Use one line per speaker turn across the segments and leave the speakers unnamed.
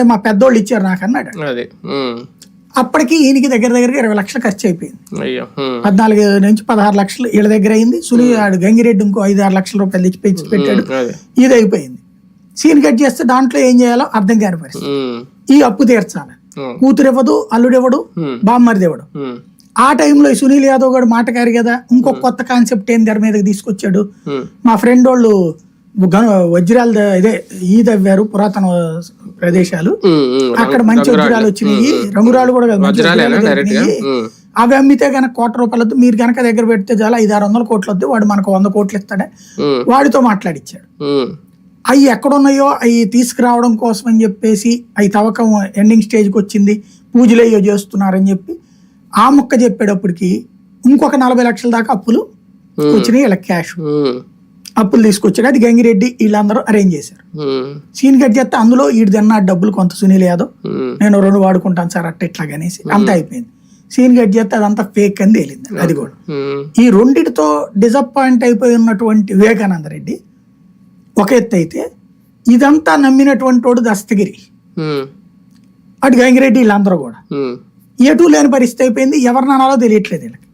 కాదే మా పెద్దోళ్ళు ఇచ్చారు నాకు అన్నాడు
అది.
అప్పటికి ఈయనకి దగ్గర దగ్గరగా ఇరవై లక్షలు ఖర్చు అయిపోయింది. పద్నాలుగు నుంచి పదహారు లక్షలు వీళ్ళ దగ్గర అయింది సునీల్ ఆడు గంగిరెడ్డి ఇంకో ఐదు ఆరు లక్షల రూపాయలు తెచ్చి పెంచి పెట్టాడు
అదే
ఇది అయిపోయింది సీన్ కట్ చేస్తే దాంట్లో ఏం చేయాలో అర్థం కాని పరిస్థితి. ఈ అప్పు తీర్చాలి
ఉమ్.
కూతురు ఇవ్వదు అల్లుడు ఇవ్వడు
Hmm.
బామ్మరిది ఇవ్వడు
ఉమ్.
ఆ టైంలో సునీల్ యాదవ్ గారు మాటకారి కదా ఇంకొక కొత్త కాన్సెప్ట్ ఏం తెర మీదకి తీసుకొచ్చాడు. మా ఫ్రెండ్ వాళ్ళు వజ్రాలు ఇదే ఈ తవ్వారు పురాతన ప్రదేశాలు. అక్కడ మంచి వజ్రాలు వచ్చినాయి. రంగురాలు కూడా. అవి అమ్మితే గనక కోట రూపాయలు వద్దు. మీరు గనక దగ్గర పెడితే చాలా ఐదు ఆరు వందల కోట్లు వద్దు. వాడు మనకు వంద కోట్లు ఇస్తాడే. వాడితో మాట్లాడిచ్చాడు. అవి ఎక్కడున్నాయో అవి తీసుకురావడం కోసం అని చెప్పేసి అవి తవ్వకం ఎండింగ్ స్టేజ్కి వచ్చింది. పూజలు అయ్యో చేస్తున్నారని చెప్పి ఆ ముక్క చెప్పేటప్పటికి ఇంకొక నలభై లక్షల దాకా అప్పులు వచ్చినాయి. వీళ్ళకి క్యాష్. అప్పులు తీసుకొచ్చాడు అది గంగిరెడ్డి వీళ్ళందరూ అరేంజ్ చేశారు. సీన్ కట్ చేస్తే అందులో తిన్న డబ్బులు కొంత సునీల్ యాదవ్. నేను రెండు వాడుకుంటాను సార్ అట్ట ఇట్లా అనేసి. అంతా అయిపోయింది. సీన్ కట్ చేస్తే అదంతా ఫేక్ అని తేలింది. అది కూడా. ఈ రెండిటితో డిసప్పాయింట్ అయిపోయి ఉన్నటువంటి వివేకానంద రెడ్డి ఒక ఎత్తు అయితే ఇదంతా నమ్మినటువంటి వాడు దస్తగిరి. అటు గంగిరెడ్డి వీళ్ళందరూ కూడా. ఎటు లేని పరిస్థితి అయిపోయింది. ఎవరిని అనాలో తెలియట్లేదు వీళ్ళకి.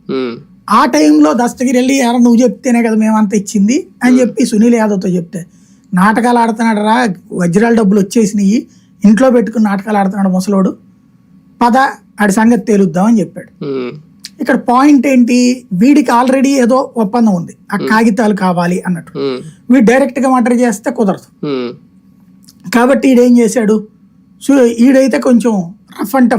ఆ టైంలో దస్తగిరి వెళ్ళి ఎవరు నువ్వు చెప్తేనే కదా మేమంతా ఇచ్చింది అని చెప్పి సునీల్ యాదవ్తో చెప్తే. నాటకాలు ఆడుతున్నాడు రా వజ్రాల డబ్బులు వచ్చేసినాయి ఇంట్లో పెట్టుకుని నాటకాలు ఆడుతున్నాడు ముసలోడు పద ఆడి సంగతి తేలుద్దాం అని చెప్పాడు.
ఉమ్.
ఇక్కడ పాయింట్ ఏంటి? వీడికి ఆల్రెడీ ఏదో ఒప్పందం ఉంది. ఆ కాగితాలు కావాలి అన్నట్టు. వీడు డైరెక్ట్గా మర్డర్ చేస్తే కుదరదు. కాబట్టి ఈడేం చేశాడు? సో ఈడైతే కొంచెం రఫ్ అండ్